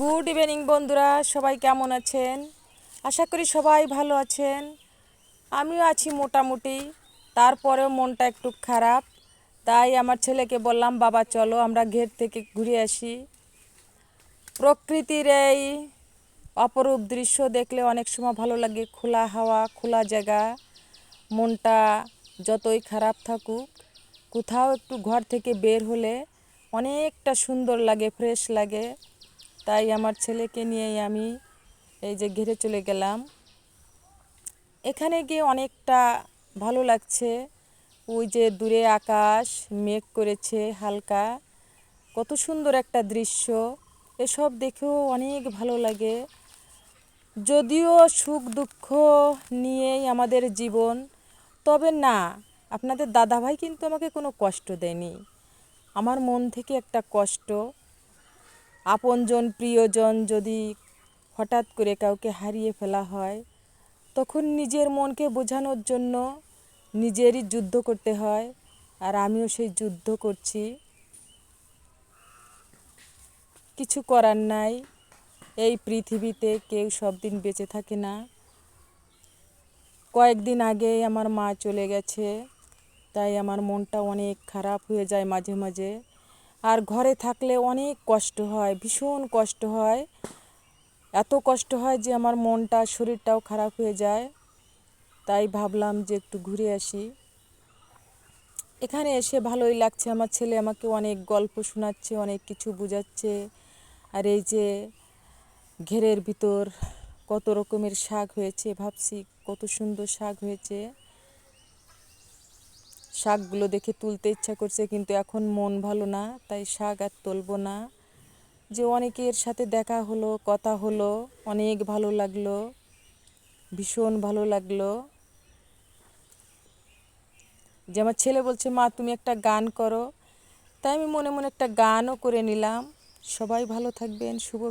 Good evening বন্ধুরা। সবাই কেমন আছেন? আশা করি সবাই ভালো আছেন। আমিও আছি মোটামুটি। তারপরেও মনটা একটু খারাপ। তাই আমার ছেলেকে বললাম, বাবা, চলো, আমরা ঘের থেকে ঘুরে আসি। প্রকৃতির এই অপরূপ দৃশ্য দেখলে অনেক সময় ভালো লাগে। খোলা হাওয়া, খোলা জায়গা, মনটা যতই খারাপ থাকুক, কোথাও একটু ঘর থেকে বের হলে অনেকটা সুন্দর লাগে, ফ্রেশ লাগে। তাই আমার ছেলেকে নিয়েই আমি এই যে ঘিরে চলে গেলাম। এখানে গিয়ে অনেকটা ভালো লাগছে। ওই যে দূরে আকাশ, মেঘ করেছে হালকা। কত সুন্দর একটা দৃশ্য। এসব দেখেও অনেক ভালো লাগে। যদিও সুখ দুঃখ নিয়েই আমাদের জীবন, তবে না, আপনাদের দাদাভাই কিন্তু আমাকে কোনো কষ্ট দেয়নি। আমার মন থেকে একটা কষ্ট। আপনজন, প্রিয়জন যদি হঠাৎ করে কাউকে হারিয়ে ফেলা হয়, তখন নিজের মনকে বোঝানোর জন্য নিজেরই যুদ্ধ করতে হয়, আর আমিও সেই যুদ্ধ করছি। কিছু করার নাই, এই পৃথিবীতে কেউ সব দিন বেঁচে থাকে না। কয়েকদিন আগেই আমার মা চলে গেছে, তাই আমার মনটা অনেক খারাপ হয়ে যায় মাঝে মাঝে। আর ঘরে থাকলে অনেক কষ্ট হয়, ভীষণ কষ্ট হয়। এত কষ্ট হয় যে আমার মনটা, শরীরটাও খারাপ হয়ে যায়। তাই ভাবলাম যে একটু ঘুরে আসি। এখানে এসে ভালোই লাগছে, আমার ছেলে আমাকে অনেক গল্প শোনাচ্ছে, অনেক কিছু বোঝাচ্ছে। আর এই যে ঘেরের ভিতর কত রকমের শাক হয়েছে, ভাবছি কত সুন্দর শাক হয়েছে। শাকগুলো দেখে তুলতে ইচ্ছা করছে, কিন্তু এখন মন ভালো না, তাই শাক আর তুলবো না। যে অনেকের সাথে দেখা হলো, কথা হলো, অনেক ভালো লাগল, ভীষণ ভালো লাগল। যে আমার ছেলে বলছে, মা, তুমি একটা গান করো। তাই আমি মনে মনে একটা গানও করে নিলাম। সবাই ভালো থাকবেন, শুভ